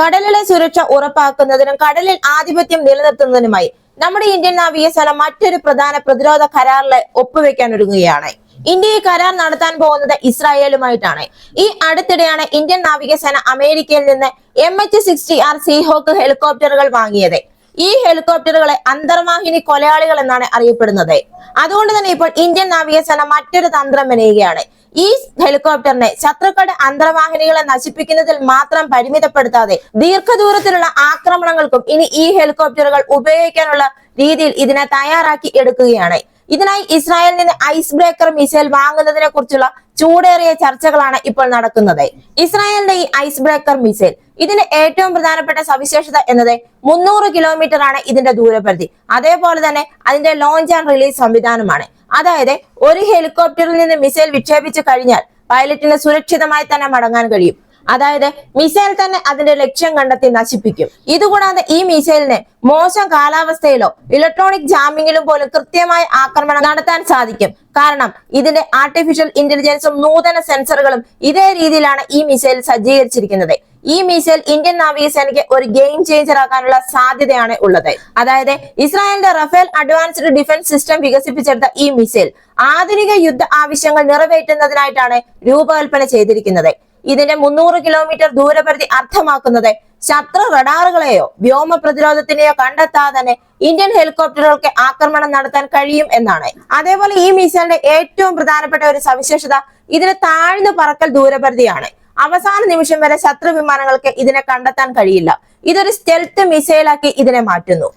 കടലിലെ സുരക്ഷ ഉറപ്പാക്കുന്നതിനും കടലിൽ ആധിപത്യം നിലനിർത്തുന്നതിനുമായി നമ്മുടെ ഇന്ത്യൻ നാവികസേന മറ്റൊരു പ്രധാന പ്രതിരോധ കരാറിൽ ഒപ്പുവെക്കാൻ ഒരുങ്ങുകയാണ്. ഇന്ത്യ ഈ കരാർ നടത്താൻ പോകുന്നത് ഇസ്രായേലുമായിട്ടാണ്. ഈ അടുത്തിടെയാണ് ഇന്ത്യൻ നാവികസേന അമേരിക്കയിൽ നിന്ന് M H sixty R Seahawk ഹെലികോപ്റ്ററുകൾ വാങ്ങിയത്. ഈ ഹെലികോപ്റ്ററുകളെ അന്തർവാഹിനി കൊലയാളികൾ എന്നാണ് അറിയപ്പെടുന്നത്. അതുകൊണ്ട് തന്നെ ഇപ്പോൾ ഇന്ത്യൻ നാവികസേന മറ്റൊരു തന്ത്രം മെനയുകയാണ്. ഈ ഹെലികോപ്റ്ററിനെ ശത്രുക്കളുടെ അന്തർവാഹിനികളെ നശിപ്പിക്കുന്നതിൽ മാത്രം പരിമിതപ്പെടുത്താതെ ദീർഘദൂരത്തിലുള്ള ആക്രമണങ്ങൾക്കും ഇനി ഈ ഹെലികോപ്റ്ററുകൾ ഉപയോഗിക്കാനുള്ള രീതിയിൽ ഇതിനെ തയ്യാറാക്കി എടുക്കുകയാണ്. ഇതിനായി ഇസ്രായേലിൽ നിന്ന് ഐസ് ബ്രേക്കർ മിസൈൽ വാങ്ങുന്നതിനെ കുറിച്ചുള്ള ചൂടേറിയ ചർച്ചകളാണ് ഇപ്പോൾ നടക്കുന്നത്. ഇസ്രായേലിന്റെ ഈ ഐസ് ബ്രേക്കർ മിസൈൽ ഇതിന്റെ ഏറ്റവും പ്രധാനപ്പെട്ട സവിശേഷത എന്നത് മുന്നൂറ് കിലോമീറ്റർ ആണ് ഇതിന്റെ ദൂരപരിധി. അതേപോലെ തന്നെ അതിന്റെ ലോഞ്ച് ആൻഡ് റിലീസ് സംവിധാനമാണ്. അതായത് ഒരു ഹെലികോപ്റ്ററിൽ നിന്ന് മിസൈൽ വിക്ഷേപിച്ചു കഴിഞ്ഞാൽ പൈലറ്റിന് സുരക്ഷിതമായി തന്നെ മടങ്ങാൻ കഴിയും. അതായത് മിസൈൽ തന്നെ അതിന്റെ ലക്ഷ്യം കണ്ടെത്തി നശിപ്പിക്കും. ഇതുകൂടാതെ ഈ മിസൈലിനെ മോശം കാലാവസ്ഥയിലോ ഇലക്ട്രോണിക് ജാമ്യങ്ങളിലും പോലും കൃത്യമായ ആക്രമണം നടത്താൻ സാധിക്കും. കാരണം ഇതിന്റെ ആർട്ടിഫിഷ്യൽ ഇന്റലിജൻസും നൂതന സെൻസറുകളും ഇതേ രീതിയിലാണ് ഈ മിസൈൽ സജ്ജീകരിച്ചിരിക്കുന്നത്. ഈ മിസൈൽ ഇന്ത്യൻ നാവികസേനയ്ക്ക് ഒരു ഗെയിം ചേഞ്ചർ ആക്കാനുള്ള സാധ്യതയാണ് ഉള്ളത്. അതായത് ഇസ്രായേലിന്റെ റഫേൽ അഡ്വാൻസ്ഡ് ഡിഫൻസ് സിസ്റ്റം വികസിപ്പിച്ചെടുത്ത ഈ മിസൈൽ ആധുനിക യുദ്ധ ആവശ്യങ്ങൾ നിറവേറ്റുന്നതിനായിട്ടാണ് രൂപകൽപ്പന ചെയ്തിരിക്കുന്നത്. ഇതിന്റെ മുന്നൂറ് കിലോമീറ്റർ ദൂരപരിധി അർത്ഥമാക്കുന്നത് ശത്രു റഡാറുകളെയോ വ്യോമ പ്രതിരോധത്തിനെയോ കണ്ടെത്താതെ തന്നെ ഇന്ത്യൻ ഹെലികോപ്റ്ററുകൾക്ക് ആക്രമണം നടത്താൻ കഴിയും എന്നാണ്. അതേപോലെ ഈ മിസൈലിന്റെ ഏറ്റവും പ്രധാനപ്പെട്ട ഒരു സവിശേഷത ഇതിന് താഴ്ന്നു പറക്കൽ ദൂരപരിധിയാണ്. അവസാന നിമിഷം വരെ ശത്രു വിമാനങ്ങൾക്ക് ഇതിനെ കണ്ടെത്താൻ കഴിയില്ല. ഇതൊരു സ്റ്റെൽത്ത് മിസൈലാക്കി ഇതിനെ മാറ്റുന്നു.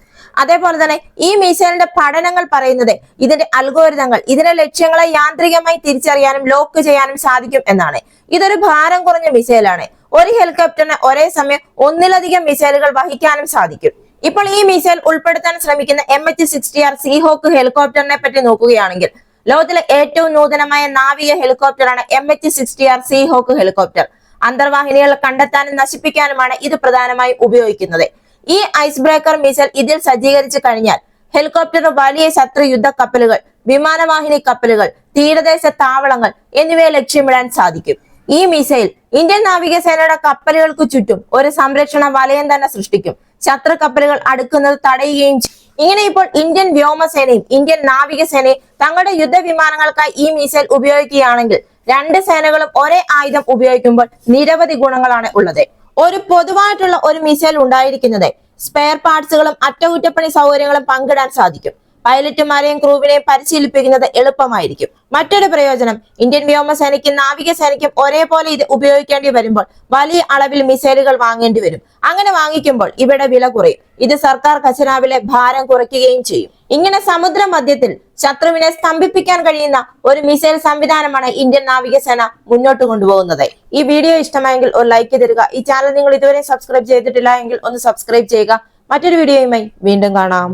അതേപോലെ തന്നെ ഈ മിസൈലിന്റെ പഠനങ്ങൾ പറയുന്നത് ഇതിന്റെ അൽഗോരിതങ്ങൾ ഇതിന്റെ ലക്ഷ്യങ്ങളെ യാന്ത്രികമായി തിരിച്ചറിയാനും ലോക്ക് ചെയ്യാനും സാധിക്കും എന്നാണ്. ഇതൊരു ഭാരം കുറഞ്ഞ മിസൈലാണ്. ഒരു ഹെലികോപ്റ്ററിന് ഒരേ സമയം ഒന്നിലധികം മിസൈലുകൾ വഹിക്കാനും സാധിക്കും. ഇപ്പോൾ ഈ മിസൈൽ ഉൾപ്പെടുത്താൻ ശ്രമിക്കുന്ന M H sixty R Seahawk ഹെലികോപ്റ്ററിനെ പറ്റി നോക്കുകയാണെങ്കിൽ ലോകത്തിലെ ഏറ്റവും നൂതനമായ നാവിക ഹെലികോപ്റ്ററാണ് M H sixty R Seahawk helicopter അന്തർവാഹിനികൾ കണ്ടെത്താനും നശിപ്പിക്കാനുമാണ് ഇത് പ്രധാനമായും ഉപയോഗിക്കുന്നത്. ഈ ഐസ് ബ്രേക്കർ മിസൈൽ ഇതിൽ സജ്ജീകരിച്ചു കഴിഞ്ഞാൽ ഹെലികോപ്റ്റർ വലിയ ശത്രു യുദ്ധ കപ്പലുകൾ വിമാനവാഹിനി കപ്പലുകൾ തീരദേശ താവളങ്ങൾ എന്നിവയെ ലക്ഷ്യമിടാൻ സാധിക്കും. ഈ മിസൈൽ ഇന്ത്യൻ നാവികസേനയുടെ കപ്പലുകൾക്ക് ചുറ്റും ഒരു സംരക്ഷണ വലയം തന്നെ സൃഷ്ടിക്കും. ശത്രു കപ്പലുകൾ അടുക്കുന്നത് തടയുകയും ഇങ്ങനെ ഇപ്പോൾ ഇന്ത്യൻ വ്യോമസേനയും ഇന്ത്യൻ നാവികസേനയും തങ്ങളുടെ യുദ്ധവിമാനങ്ങൾക്കായി ഈ മിസൈൽ ഉപയോഗിക്കുകയാണെങ്കിൽ രണ്ട് സേനകളും ഒരേ ആയുധം ഉപയോഗിക്കുമ്പോൾ നിരവധി ഗുണങ്ങളാണ് ഉള്ളത്. ഒരു പൊതുവായിട്ടുള്ള ഒരു മിസൈൽ ഉണ്ടായിരിക്കുന്നത്. സ്പെയർ പാർട്സുകളും അറ്റകുറ്റപ്പണി സൗകര്യങ്ങളും പങ്കിടാൻ സാധിക്കും. പൈലറ്റുമാരെയും ക്രൂവിനെയും പരിശീലിപ്പിക്കുന്നത് എളുപ്പമായിരിക്കും. മറ്റൊരു പ്രയോജനം ഇന്ത്യൻ വ്യോമസേനയ്ക്കും നാവികസേനയ്ക്കും ഒരേപോലെ ഇത് ഉപയോഗിക്കേണ്ടി വരുമ്പോൾ വലിയ അളവിൽ മിസൈലുകൾ വാങ്ങേണ്ടി വരും. അങ്ങനെ വാങ്ങിക്കുമ്പോൾ ഇവിടെ വില കുറയും. ഇത് സർക്കാർ ഖജനാവിലെ ഭാരം കുറയ്ക്കുകയും ചെയ്യും. ഇങ്ങനെ സമുദ്ര മധ്യത്തിൽ ശത്രുവിനെ സ്തംഭിപ്പിക്കാൻ കഴിയുന്ന ഒരു മിസൈൽ സംവിധാനമാണ് ഇന്ത്യൻ നാവികസേന മുന്നോട്ട് കൊണ്ടുപോകുന്നത്. ഈ വീഡിയോ ഇഷ്ടമായെങ്കിൽ ഒരു ലൈക്ക് തരിക. ഈ ചാനൽ നിങ്ങൾ ഇതുവരെ സബ്സ്ക്രൈബ് ചെയ്തിട്ടില്ല ഒന്ന് സബ്സ്ക്രൈബ് ചെയ്യുക. മറ്റൊരു വീഡിയോയുമായി വീണ്ടും കാണാം.